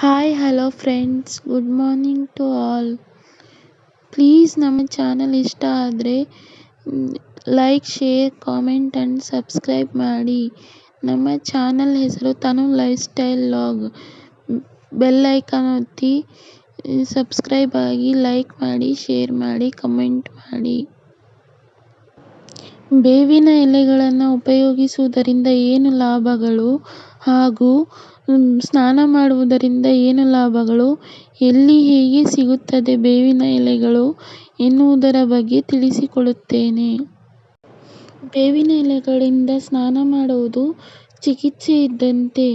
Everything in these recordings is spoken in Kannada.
Hi hello friends good morning to all please ನಮ್ಮ ಚಾನಲ್ ಇಷ್ಟ ಆದರೆ like share comment and subscribe ಮಾಡಿ. ನಮ್ಮ ಚಾನಲ್ ಹೆಸರು Tanu lifestyle log bell icon ಒತ್ತಿ ಸಬ್ಸ್ಕ್ರೈಬ್ ಆಗಿ ಲೈಕ್ ಮಾಡಿ ಶೇರ್ ಮಾಡಿ ಕಮೆಂಟ್ ಮಾಡಿ. ಬೇವಿನ ಎಲೆಗಳನ್ನು ಉಪಯೋಗಿಸುವುದರಿಂದ ಏನು ಲಾಭಗಳು? ಹಾಗೂ ಸ್ನಾನ ಮಾಡುವುದರಿಂದ ಏನು ಲಾಭಗಳು? ಎಲ್ಲಿ ಹೇಗೆ ಸಿಗುತ್ತದೆ ಬೇವಿನ ಎಲೆಗಳು ಎನ್ನುವುದರ ಬಗ್ಗೆ ತಿಳಿಸಿಕೊಡುತ್ತೇನೆ. ಬೇವಿನ ಎಲೆಗಳಿಂದ ಸ್ನಾನ ಮಾಡುವುದು ಚಿಕಿತ್ಸೆ ಇದ್ದಂತೆ,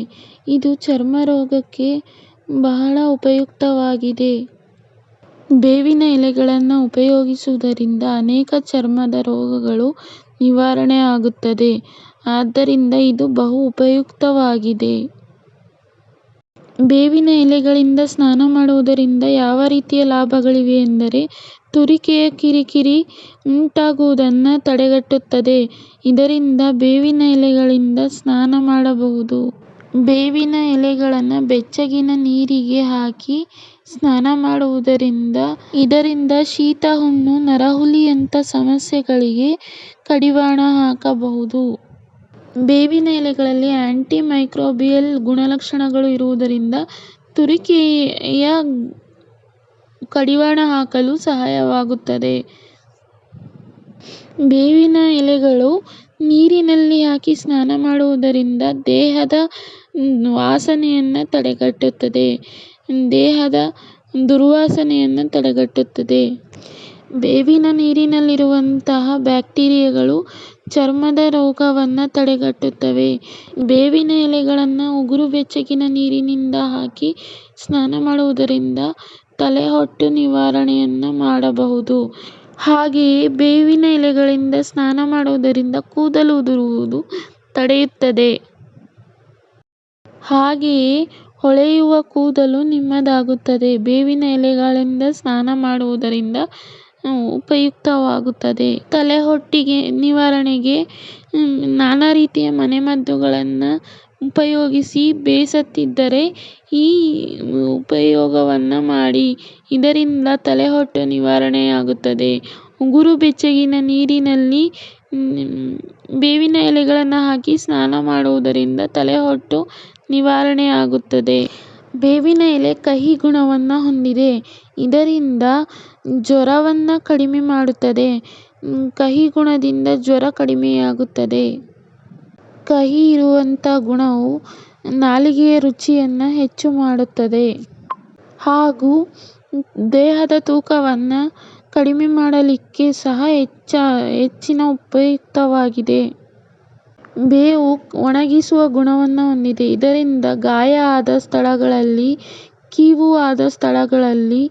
ಇದು ಚರ್ಮ ರೋಗಕ್ಕೆ ಬಹಳ ಉಪಯುಕ್ತವಾಗಿದೆ. ಬೇವಿನ ಎಲೆಗಳನ್ನು ಉಪಯೋಗಿಸುವುದರಿಂದ ಅನೇಕ ಚರ್ಮದ ರೋಗಗಳು ನಿವಾರಣೆ ಆಗುತ್ತದೆ. ಆದ್ದರಿಂದ ಇದು ಬಹು ಉಪಯುಕ್ತವಾಗಿದೆ. ಬೇವಿನ ಎಲೆಗಳಿಂದ ಸ್ನಾನ ಮಾಡುವುದರಿಂದ ಯಾವ ರೀತಿಯ ಲಾಭಗಳಿವೆ ಎಂದರೆ ತುರಿಕೆಯ ಕಿರಿಕಿರಿ ಉಂಟಾಗುವುದನ್ನು ತಡೆಗಟ್ಟುತ್ತದೆ. ಇದರಿಂದ ಬೇವಿನ ಎಲೆಗಳಿಂದ ಸ್ನಾನ ಮಾಡಬಹುದು. ಬೇವಿನ ಎಲೆಗಳನ್ನು ಬೆಚ್ಚಗಿನ ನೀರಿಗೆ ಹಾಕಿ ಸ್ನಾನ ಮಾಡುವುದರಿಂದ ಇದರಿಂದ ಶೀತ, ಹುಣ್ಣು ನರಹುಲಿಯಂಥ ಸಮಸ್ಯೆಗಳಿಗೆ ಕಡಿವಾಣ ಹಾಕಬಹುದು. ಬೇವಿನ ಎಲೆಗಳಲ್ಲಿ ಆಂಟಿ ಮೈಕ್ರೋಬಿಯಲ್ ಗುಣಲಕ್ಷಣಗಳು ಇರುವುದರಿಂದ ತುರಿಕೆಯ ಕಡಿವಾಣ ಹಾಕಲು ಸಹಾಯವಾಗುತ್ತದೆ. ಬೇವಿನ ಎಲೆಗಳು ನೀರಿನಲ್ಲಿ ಹಾಕಿ ಸ್ನಾನ ಮಾಡುವುದರಿಂದ ದೇಹದ ವಾಸನೆಯನ್ನು ತಡೆಗಟ್ಟುತ್ತದೆ. ದೇಹದ ದುರ್ವಾಸನೆಯನ್ನು ತಡೆಗಟ್ಟುತ್ತದೆ. ಬೇವಿನ ನೀರಿನಲ್ಲಿರುವಂತಹ ಬ್ಯಾಕ್ಟೀರಿಯಾಗಳು ಚರ್ಮದ ರೋಗವನ್ನು ತಡೆಗಟ್ಟುತ್ತವೆ. ಬೇವಿನ ಎಲೆಗಳನ್ನು ಉಗುರು ಬೆಚ್ಚಗಿನ ನೀರಿನಿಂದ ಹಾಕಿ ಸ್ನಾನ ಮಾಡುವುದರಿಂದ ತಲೆಹೊಟ್ಟು ನಿವಾರಣೆಯನ್ನು ಮಾಡಬಹುದು. ಹಾಗೆಯೇ ಬೇವಿನ ಎಲೆಗಳಿಂದ ಸ್ನಾನ ಮಾಡುವುದರಿಂದ ಕೂದಲು ಉದುರುವುದು ತಡೆಯುತ್ತದೆ. ಹಾಗೆಯೇ ಹೊಳೆಯುವ ಕೂದಲು ನಿಮ್ಮದಾಗುತ್ತದೆ. ಬೇವಿನ ಎಲೆಗಳಿಂದ ಸ್ನಾನ ಮಾಡುವುದರಿಂದ ಉಪಯುಕ್ತವಾಗುತ್ತದೆ. ತಲೆಹೊಟ್ಟಿಗೆ, ನಿವಾರಣೆಗೆ ನಾನಾ ರೀತಿಯ ಮನೆಮದ್ದುಗಳನ್ನು ಉಪಯೋಗಿಸಿ ಬೇಸತ್ತಿದ್ದರೆ ಈ ಉಪಯೋಗವನ್ನು ಮಾಡಿ. ಇದರಿಂದ ತಲೆಹೊಟ್ಟು ನಿವಾರಣೆಯಾಗುತ್ತದೆ. ಉಗುರು ಬೆಚ್ಚಗಿನ ನೀರಿನಲ್ಲಿ ಬೇವಿನ ಎಲೆಗಳನ್ನು ಹಾಕಿ ಸ್ನಾನ ಮಾಡುವುದರಿಂದ ತಲೆಹೊಟ್ಟು ನಿವಾರಣೆಯಾಗುತ್ತದೆ. ಬೇವಿನ ಎಲೆ ಕಹಿ ಗುಣವನ್ನ ಹೊಂದಿದೆ. ಇದರಿಂದ ಜ್ವರವನ್ನ ಕಡಿಮೆ ಮಾಡುತ್ತದೆ. ಕಹಿ ಗುಣದಿಂದ ಜ್ವರ ಕಡಿಮೆಯಾಗುತ್ತದೆ. ಕಹಿ ಇರುವಂತ ಗುಣವು ನಾಲಿಗೆಯ ರುಚಿಯನ್ನು ಹೆಚ್ಚು ಮಾಡುತ್ತದೆ. ಹಾಗೂ ದೇಹದ ತೂಕವನ್ನ ಕಡಿಮೆ ಮಾಡಲಿಕ್ಕೆ ಸಹ ಹೆಚ್ಚ, ಹೆಚ್ಚಿನ ಉಪಯುಕ್ತವಾಗಿದೆ. ಬೇವು ಒಣಗಿಸುವ ಗುಣವನ್ನು ಹೊಂದಿದೆ. ಇದರಿಂದ ಗಾಯ ಆದ ಸ್ಥಳಗಳಲ್ಲಿ, ಕೀವು ಆದ ಸ್ಥಳಗಳಲ್ಲಿ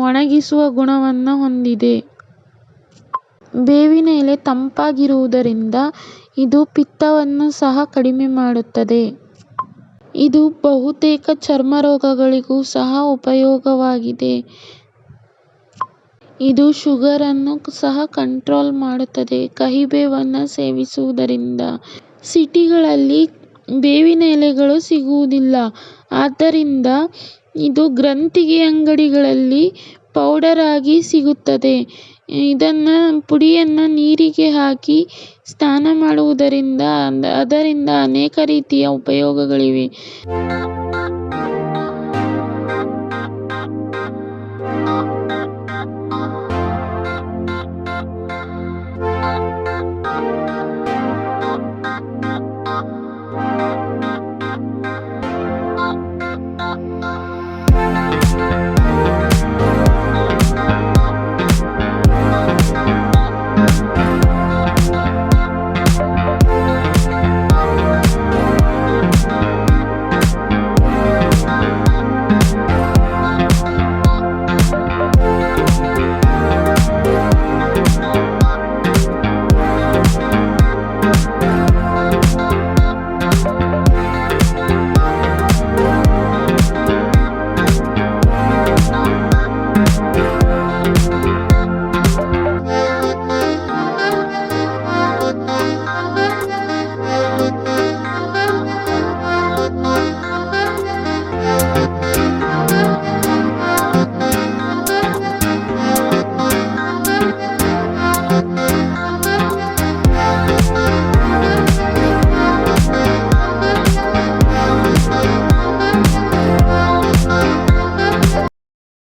ಒಣಗಿಸುವ ಗುಣವನ್ನು ಹೊಂದಿದೆ. ಬೇವಿನ ಎಲೆ ತಂಪಾಗಿರುವುದರಿಂದ ಇದು ಪಿತ್ತವನ್ನು ಸಹ ಕಡಿಮೆ ಮಾಡುತ್ತದೆ. ಇದು ಬಹುತೇಕ ಚರ್ಮ ರೋಗಗಳಿಗೂ ಸಹ ಉಪಯೋಗವಾಗಿದೆ. ಇದು ಶುಗರನ್ನು ಸಹ ಕಂಟ್ರೋಲ್ ಮಾಡುತ್ತದೆ. ಕಹಿಬೇವನ್ನು ಸೇವಿಸುವುದರಿಂದ ಸಿಟಿಗಳಲ್ಲಿ ಬೇವಿನ ಎಲೆಗಳು ಸಿಗುವುದಿಲ್ಲ. ಆದ್ದರಿಂದ ಇದು ಗ್ರಂಥಿಗೆ ಅಂಗಡಿಗಳಲ್ಲಿ ಪೌಡರ್ ಆಗಿ ಸಿಗುತ್ತದೆ. ಇದನ್ನು, ಪುಡಿಯನ್ನು ನೀರಿಗೆ ಹಾಕಿ ಸ್ನಾನ ಮಾಡುವುದರಿಂದ, ಅದರಿಂದ ಅನೇಕ ರೀತಿಯ ಉಪಯೋಗಗಳಿವೆ.